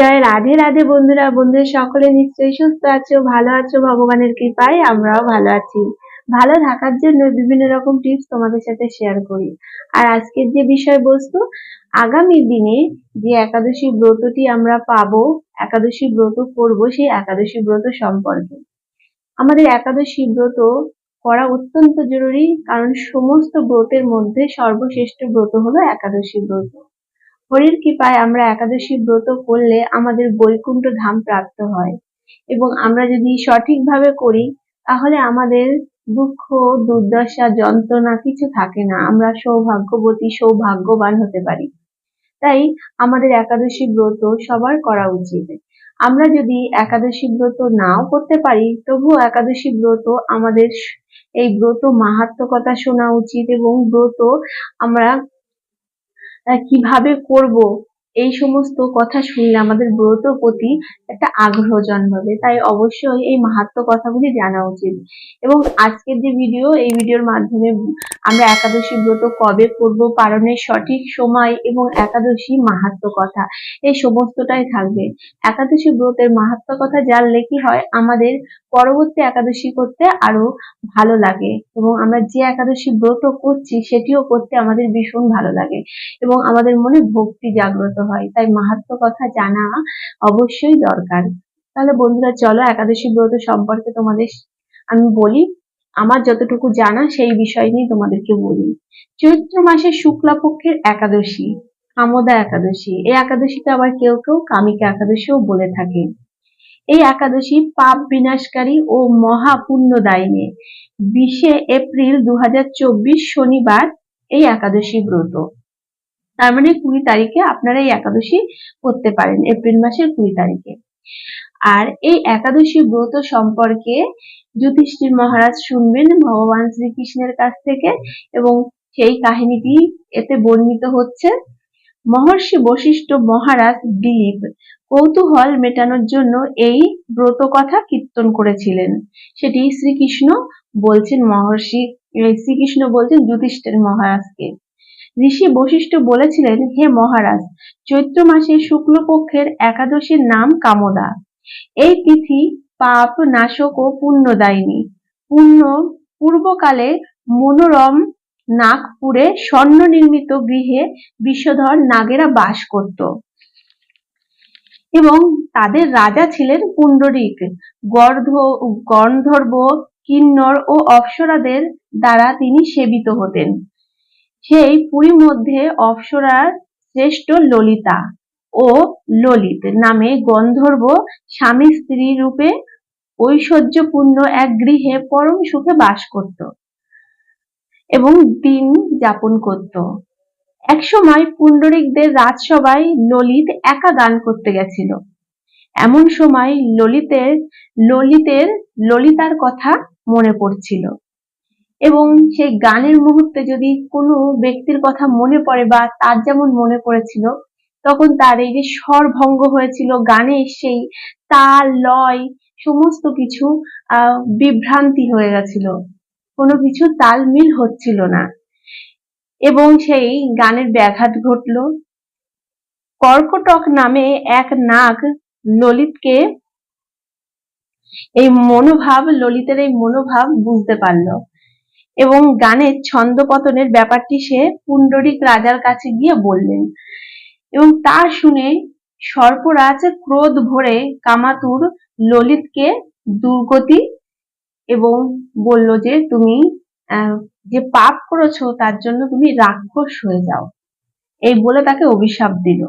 জয় রাধে রাধে বন্ধুরা বন্ধুরা সকলে নিশ্চয়ই সুস্থ আছো, ভালো আছো, ভগবানের কৃপায় আমরাও ভালো আছি। ভালো থাকার জন্য বিভিন্ন রকম টিপস তোমাদের সাথে শেয়ার করি। আর আজকের যে বিষয়বস্তু, আগামী দিনে যে একাদশী ব্রতটি আমরা পাবো, একাদশী ব্রত করব, সেই একাদশী ব্রত সম্পর্কে। আমাদের একাদশী ব্রত করা অত্যন্ত জরুরি, কারণ সমস্ত ব্রতের মধ্যে সর্বশ্রেষ্ঠ ব্রত হলো একাদশী ব্রত। হরির কৃপায় আমরা একাদশী ব্রত করলে আমাদের বৈকুণ্ঠ ধাম প্রাপ্ত হয়। এবং আমরা যদি সঠিকভাবে করি, তাহলে আমাদের দুঃখ, দুর্দশা, যন্ত্রণা কিছু থাকে না। আমরা সৌভাগ্যবতী, সৌভাগ্যবান হতে পারি। তাই আমাদের একাদশী ব্রত সবার করা উচিত। আমরা যদি একাদশী ব্রত নাও করতে পারি, তবুও একাদশী ব্রত আমাদের এই ব্রত মাহাত্ম কথা শোনা উচিত এবং ব্রত আমরা কীভাবে করব? এই সমস্ত কথা শুনলে আমাদের ব্রত প্রতি একটা আগ্রহ জন্মাবে। তাই অবশ্যই এই মাহাত্ম কথাগুলি জানা উচিত। এবং আজকের যে ভিডিও এই ভিডিওর মাধ্যমে আমরা একাদশী ব্রত কবে করব, পালনের সঠিক সময় এবং একাদশী মাহাত্ম কথা, এই সমস্তটাই থাকবে। একাদশী ব্রতের মাহাত্ম কথা জানলে কি হয়, আমাদের পরবর্তী একাদশী করতে আরও ভালো লাগে এবং আমরা যে একাদশী ব্রত করছি, সেটিও করতে আমাদের ভীষণ ভালো লাগে এবং আমাদের মনে ভক্তি জাগ্রত হয়। তাই মাহাত্ম কথা জানা অবশ্যই দরকার। তাহলে বন্ধুরা, চলো একাদশী ব্রত সম্পর্কে তোমাদের আমি বলি। আমার যতটুকু জানা, সেই বিষয় নিয়ে তোমাদেরকে বলি। চৈত্র মাসের শুক্লাপক্ষের একাদশী কামদা একাদশী। এই একাদশীতে আবার কেউ কেউ কামিকা একাদশীও বলে থাকে। এই একাদশী পাপ বিনাশকারী ও মহা পুণ্যদায়িনী বিশে এপ্রিল দু হাজার চব্বিশ শনিবার এই একাদশী ব্রত। তার মানে কুড়ি তারিখে আপনারা এই একাদশী করতে পারেন, এপ্রিল মাসের কুড়ি তারিখে। আর এই একাদশী ব্রত সম্পর্কে যুধিষ্ঠির মহারাজ শুনবেন ভগবান শ্রীকৃষ্ণের কাছ থেকে এবং সেই কাহিনীটি এতে বর্ণিত হচ্ছে। মহর্ষি বশিষ্ঠ মহারাজ দিলীপ কৌতূহল মেটানোর জন্য এই ব্রত কথা কীর্তন করেছিলেন। সেটি শ্রীকৃষ্ণ বলছেন মহর্ষি শ্রীকৃষ্ণ বলছেন যুধিষ্ঠির মহারাজকে। ঋষি বশিষ্ঠ বলেছিলেন, হে মহারাজ, চৈত্র মাসে শুক্লপক্ষের একাদশীর নাম কামদা। এই তিথি পাপ, নাশক ও পুণ্যদায়িনী। পুণ্য, পূর্বকালে মনোরম নাগপুরে স্বর্ণ নির্মিত গৃহে বিশ্বধর নাগেরা বাস করত এবং তাদের রাজা ছিলেন পুণ্ডরিক। গর্ধ, গন্ধর্ব, কিন্নর ও অপ্সরাদের দ্বারা তিনি সেবিত হতেন। সেই পুরী মধ্যে অপ্সরার শ্রেষ্ঠ ললিতা ও ললিত নামে গন্ধর্ব স্বামী স্ত্রী রূপে ঐশ্বর্যপূর্ণ এক গৃহে পরম সুখে বাস করত এবং দিন যাপন করত। একসময় পুণ্ডরিকদের রাজসভায় ললিত একা গান করতে গেছিল। এমন সময় ললিতের ললিতের, ললিতার কথা মনে পড়ছিল। এবং সেই গানের মুহূর্তে যদি কোনো ব্যক্তির কথা মনে পড়ে বা তার যেমন মনে পড়েছিল, তখন তার এই যে স্বর ভঙ্গ হয়েছিল, গানে সেই তাল, লয় সমস্ত কিছু বিভ্রান্তি হয়ে গেছিল। কোনো কিছু তাল মিল হচ্ছিল না। এবং সেই গানের ব্যাঘাত ঘটল। কর্কটক নামে এক নাগ ললিতকে এই মনোভাব, ললিতের এই মনোভাব বুঝতে পারল। এবং গানের ছন্দপতনের ব্যাপারটি সে পুণ্ডরিক রাজার কাছে গিয়ে বললেন। এবং তা শুনে সর্পরাজ ক্রোধ ভরে কামাতুর ললিতকে দুর্গতি এবং বলল যে, তুমি যে পাপ করেছ তার জন্য তুমি রাক্ষস হয়ে যাও। এই বলে তাকে অভিশাপ দিল।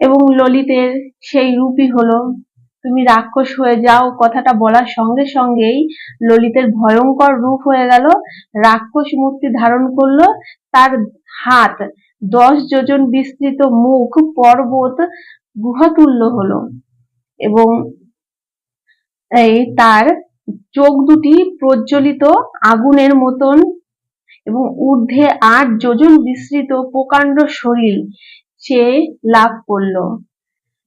এবং ললিতের সেই রূপই হলো তুমি রাক্ষস হয়ে যাও, কথাটা বলার সঙ্গে সঙ্গেই ললিতের ভয়ঙ্কর রূপ হয়ে গেল। রাক্ষস মূর্তি ধারণ করল, তার হাত, দশ যোজন বিস্তৃত মুখ, পর্বত গুহাতুল্য হলো এবং এই তার চোখ দুটি প্রজ্বলিত আগুনের মতন এবং ঊর্ধ্বে আট যোজন বিস্তৃত প্রকাণ্ড শরীর সে লাভ করল।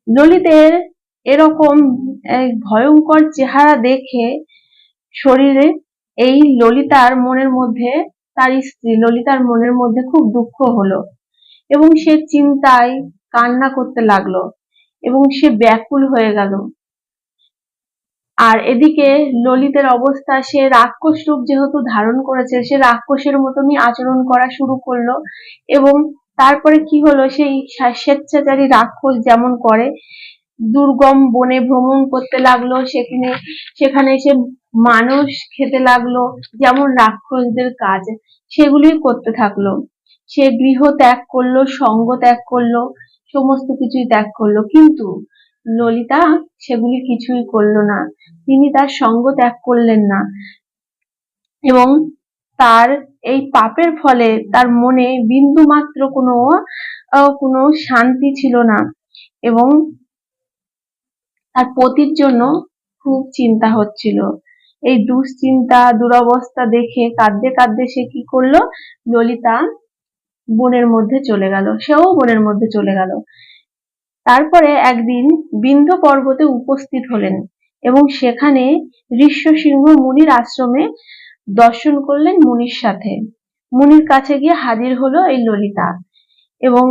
ললিতের এরকম ভয়ঙ্কর চেহারা দেখে শরীরে এই ললিতার মনের মধ্যে, তার স্ত্রী ললিতার মনের মধ্যে খুব দুঃখ হলো এবং সে চিন্তায় কান্না করতে লাগল এবং সে ব্যাকুল হয়ে গেল। আর এদিকে ললিতের অবস্থা, সে রাক্ষস রূপ যেহেতু ধারণ করেছে, সে রাক্ষসের মতনই আচরণ করা শুরু করল এবং তারপরে কি হলো, সেই স্বেচ্ছাচারী রাক্ষস যেমন করে দুর্গম বনে ভ্রমণ করতে লাগল, সেখানে সেখানে সে মানুষ খেতে লাগল, যেমন রাক্ষসদের কাজ, সেগুলি করতে থাকল। সে গৃহ ত্যাগ করল, সঙ্গ ত্যাগ করল, সমস্ত কিছুই ত্যাগ করল। কিন্তু ললিতা সেগুলি কিছুই করল না। তিনি তার সঙ্গ ত্যাগ করলেন না এবং তার এই পাপের ফলে তার মনে বিন্দু মাত্র কোনো কোনো শান্তি ছিল না এবং তার পতির জন্য খুব চিন্তা হচ্ছিল। এই দুশ্চিন্তা, দুরবস্থা দেখে কাঁদতে কাঁদতে সে কি করল? ললিতা বনের মধ্যে চলে গেল। সেও বনের মধ্যে চলে গেল। তারপরে একদিন বিন্ধ্য পর্বতে উপস্থিত হলেন এবং সেখানে ঋষ্য সিংহ মুনির আশ্রমে দর্শন করলেন মুনির সাথে। মুনির কাছে গিয়ে হাজির হলো এই ললিতা এবং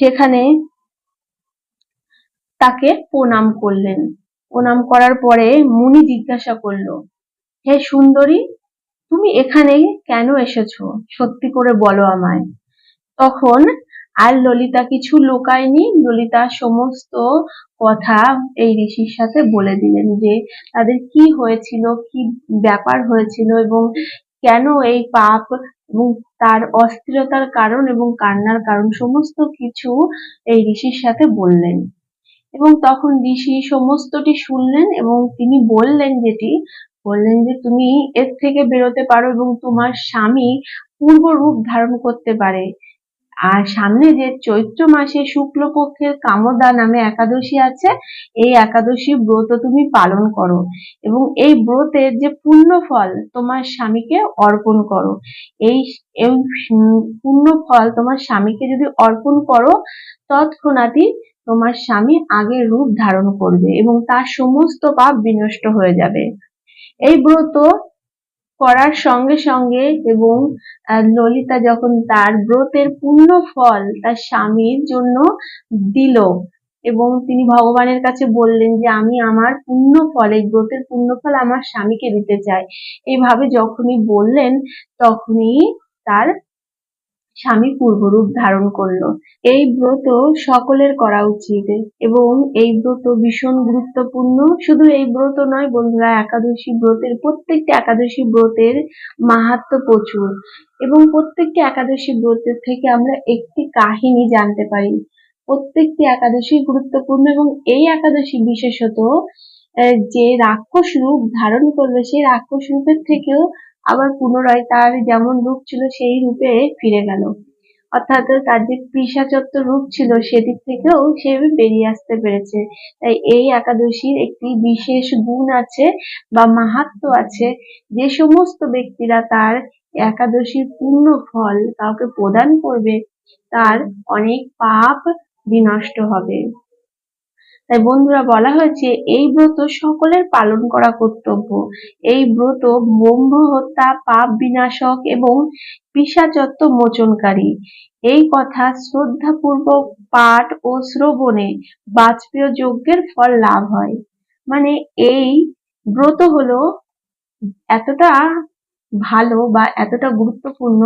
সেখানে তাকে প্রণাম করলেন। প্রণাম করার পরে মুনি জিজ্ঞাসা করল, হে সুন্দরী, তুমি এখানে কেন এসেছ? সত্যি করে বলো আমায়। তখন আর ললিতা কিছু লুকায়নি। ললিতা সমস্ত কথা এই ঋষির সাথে বলে দিলেন যে, তাদের কি হয়েছিল? কি ব্যাপার হয়েছিল? এবং কেন এই পাপ এবং তার অস্থিরতার কারণ এবং কান্নার কারণ? সমস্ত কিছু এই ঋষির সাথে বললেন। এবং তখন ঋষি সমস্তটি শুনলেন এবং তিনি বললেন যেটি, বললেন যে তুমি এর থেকে বেরোতে পারো এবং তোমার স্বামী পূর্ব রূপ ধারণ করতে পারে। আর সামনে যে চৈত্র মাসে শুক্লপক্ষের কামদা নামে একাদশী আছে, এই একাদশী ব্রত তুমি পালন করো এবং এই ব্রতের যে পূর্ণ ফল তোমার স্বামীকে অর্পণ করো। এই পূর্ণ ফল তোমার স্বামীকে যদি অর্পণ করো, তৎক্ষণাৎই তোমার স্বামী আগের রূপ ধারণ করবে এবং তার সমস্ত পাপ বিনষ্ট হয়ে যাবে। এই ব্রত করার সঙ্গে সঙ্গে এবং ললিতা যখন তার ব্রতের পূর্ণ ফল তার স্বামীর জন্য দিল এবং তিনি ভগবানের কাছে বললেন যে, আমি আমার পুণ্য ফল, এই ব্রতের পূর্ণ ফল আমার স্বামীকে দিতে চাই। এইভাবে যখনই বললেন, তখনই তার স্বামী পূর্বরূপ ধারণ করল। এই ব্রত সকলের করা উচিত এবং এই ব্রত ভীষণ গুরুত্বপূর্ণ। শুধু এই ব্রত নয় বন্ধুরা, একাদশী ব্রতের, প্রত্যেকটি একাদশী ব্রতের মাহাত্ম্য প্রচুর এবং প্রত্যেকটি একাদশী ব্রতের থেকে আমরা একটি কাহিনী জানতে পারি। প্রত্যেকটি একাদশী গুরুত্বপূর্ণ এবং এই একাদশী বিশেষত যে রাক্ষস রূপ ধারণ করবে, সেই রাক্ষস রূপের থেকেও আবার পুনরায় তার যেমন রূপ ছিল সেই রূপে ফিরে গেল। অর্থাৎ তার যে পিশাচত্ব রূপ ছিল সেদিক থেকেও সে বেরিয়ে আসতে পেরেছে। তাই এই একাদশীর একটি বিশেষ গুণ আছে বা মাহাত্ম্য আছে। যে সমস্ত ব্যক্তিরা তার একাদশীর পূর্ণ ফল কাউকে প্রদান করবে, তার অনেক পাপ বিনষ্ট হবে। তাই বন্ধুরা বলা হয়েছে, এই ব্রত সকলের পালন করা কর্তব্য। এই ব্রত ব্রহ্ম হত্যা, পাপ বিনাশক এবং পিশাচত্ব মোচনকারী। এই কথা শ্রদ্ধাপূর্বক পাঠ ও শ্রবণে বাজপেয় যজ্ঞের ফল লাভ হয়। মানে এই ব্রত হলো এতটা ভালো বা এতটা গুরুত্বপূর্ণ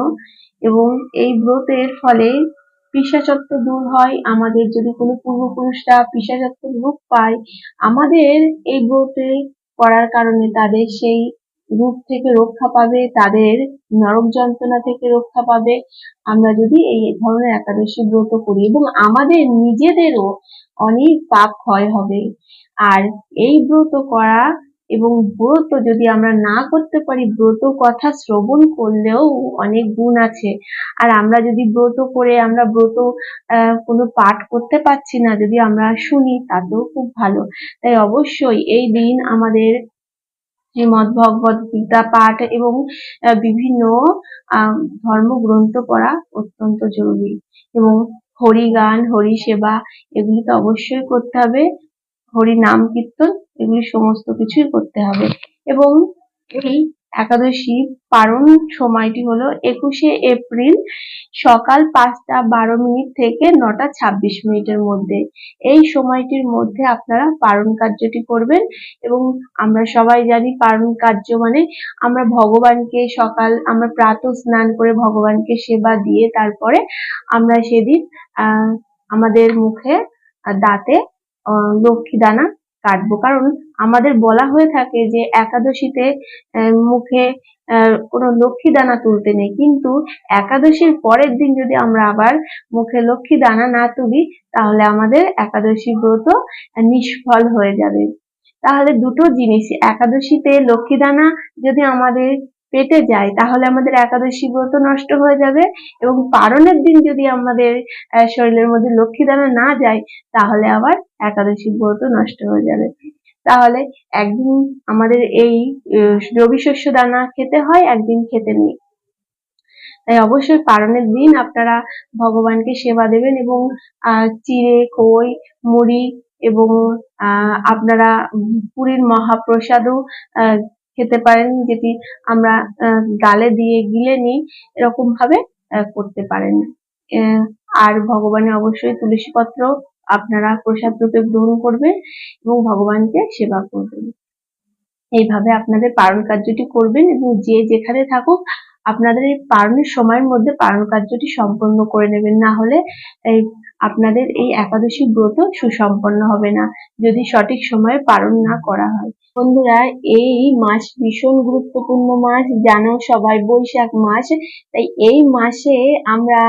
এবং এই ব্রতের ফলে পিশাচত্ব দূর হয়, আমাদের যদি কোনো পূর্বপুরুষরা পিশাচত্ব রূপ পায়, আমাদের এই ব্রতে করার কারণে তাদের সেই রূপ থেকে রক্ষা পাবে, তাদের নরক যন্ত্রণা থেকে রক্ষা পাবে। আমরা যদি এই ধরনের একাদশী ব্রত করি এবং আমাদের নিজেদেরও অনেক পাপ ক্ষয় হবে। আর এই ব্রত করা এবং ব্রত যদি আমরা না করতে পারি, ব্রত কথা শ্রবণ করলেও অনেক গুণ আছে। আর আমরা যদি ব্রত করে আমরা ব্রত কোনো পাঠ করতে পারছি না, যদি আমরা শুনি, তাতেও খুব ভালো। তাই অবশ্যই এই দিন আমাদের শ্রীমদ্ ভগবত গীতা পাঠ এবং বিভিন্ন ধর্মগ্রন্থ পড়া অত্যন্ত জরুরি। এবং হরি গান হরি সেবা এগুলি তো অবশ্যই করতে হবে। হরি নাম কীর্তন এগুলি সমস্ত কিছুই করতে হবে। এবং এই একাদশী পারণ সময়টি হলো একুশে এপ্রিল সকাল পাঁচটা বারো মিনিট থেকে নটা ছাব্বিশ মিনিটের মধ্যে। এই সময়টির মধ্যে আপনারা পারণ কার্যটি করবেন এবং আমরা সবাই জানি পারণ কার্য মানে আমরা ভগবানকে সকাল আমরা প্রাতঃ স্নান করে ভগবানকে সেবা দিয়ে তারপরে আমরা সেদিন আমাদের মুখে দাঁতে লক্ষ্মী দানা কাটবো। কারণ আমাদের বলা হয়ে থাকে যে একাদশীতে মুখে কোনো লক্ষ্মী দানা তুলতে নেই। কিন্তু একাদশীর পরের দিন যদি আমরা আবার মুখে লক্ষ্মী দানা না তুলি, তাহলে আমাদের একাদশী ব্রত নিষ্ফল হয়ে যাবে। তাহলে দুটো জিনিস একাদশীতে লক্ষ্মী দানা যদি আমাদের পেটে যায় তাহলে আমাদের একাদশী ব্রত নষ্ট হয়ে যাবে এবং পারণের দিন যদি আমাদের শরীরের মধ্যে লক্ষ্মী দানা না যায়, তাহলে আবার একাদশী ব্রত নষ্ট হয়ে যাবে। তাহলে একদিন আমাদের এই রবি শস্য দানা খেতে হয়, একদিন খেতে নেই। তাই অবশ্যই পারণের দিন আপনারা ভগবানকে সেবা দেবেন এবং চিড়ে, কই, মুড়ি এবং আপনারা পুরীর মহাপ্রসাদও খেতে পারেন, যেটি আমরা গালে দিয়ে গিলে নিই, এরকম ভাবে করতে পারেন। আর ভগবানে অবশ্যই তুলসী পত্র আপনারা প্রসাদ রূপে গ্রহণ করবেন এবং ভগবানকে সেবা করবেন। এইভাবে আপনাদের পালন কার্যটি করবেন এবং যে যেখানে থাকুক, আপনাদের এই পালনের সময়ের মধ্যে পালন কার্যটি সম্পন্ন করে নেবেন। না হলে এই আপনাদের এই একাদশী ব্রত সুসম্পন্ন হবে না, যদি সঠিক সময়ে পালন না করা হয়। বন্ধুরা, এই মাস ভীষণ গুরুত্বপূর্ণ মাস, জানো সবাই, বৈশাখ মাস। তাই এই মাসে আমরা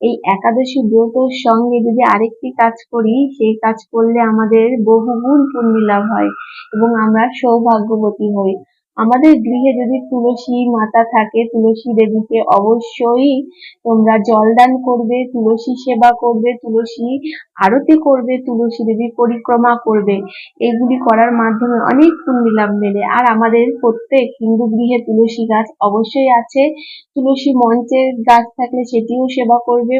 এই একাদশী ব্রতর সঙ্গে যদি আরেকটি কাজ করি, সেই কাজ করলে আমাদের বহুগুণ পুণ্য লাভ হয় এবং আমরা সৌভাগ্যবতী হই। আমাদের গৃহে যদি তুলসী মাতা থাকে, তুলসী দেবীকে অবশ্যই তোমরা জলদান করবে, তুলসী সেবা করবে, তুলসী আরতি করবে, তুলসী দেবীর পরিক্রমা করবে। এগুলি করার মাধ্যমে অনেক পুণ্য লাভ মেলে। আর আমাদের প্রত্যেক হিন্দু গৃহে তুলসী গাছ অবশ্যই আছে। তুলসী মঞ্চের গাছ থাকলে সেটিও সেবা করবে।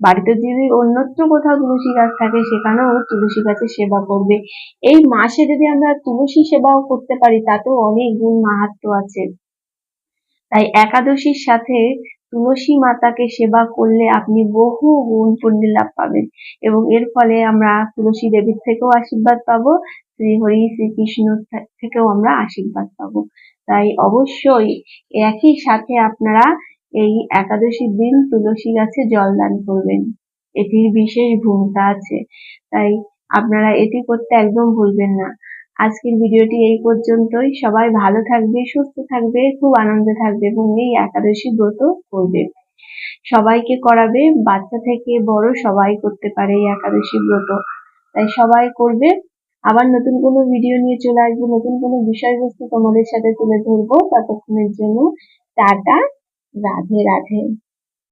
বাড়িতে যদি অন্যত্র কোথাও তুলসী গাছ থাকে, সেখানেও তুলসী গাছের সেবা করবে। এই মাসে যদি আমরা তুলসী সেবাও করতে পারি, তাতেও অনেক গুণ মাহাত্ম আছে। তাই একাদশীর সাথে তুলসী মাতাকে সেবা করলে আপনি বহু গুণ পুণ্য লাভ পাবেন এবং এর ফলে আমরা তুলসী দেবীর থেকেও আশীর্বাদ পাবো, শ্রী হরি শ্রীকৃষ্ণ থেকেও আমরা আশীর্বাদ পাবো। তাই অবশ্যই একই সাথে আপনারা এই একাদশীর দিন তুলসী গাছে জল দান করবেন। এটির বিশেষ ভূমিকা আছে। তাই আপনারা এটি করতে একদম ভুলবেন না। আজকের ভিডিওটি এই পর্যন্তই। সবাই ভালো থাকবে, সুস্থ থাকবে, খুব আনন্দে থাকবে এবং এই একাদশী ব্রত করবে। সবাইকে করাবে, বাচ্চা থেকে বড় সবাই করতে পারে এই একাদশী ব্রত। তাই সবাই করবে। আবার নতুন কোনো ভিডিও নিয়ে চলে আসব, নতুন কোনো বিষয়বস্তু তোমাদের সাথে তুলে ধরবো ততক্ষণের জন্য টাটা। রাধে রাধে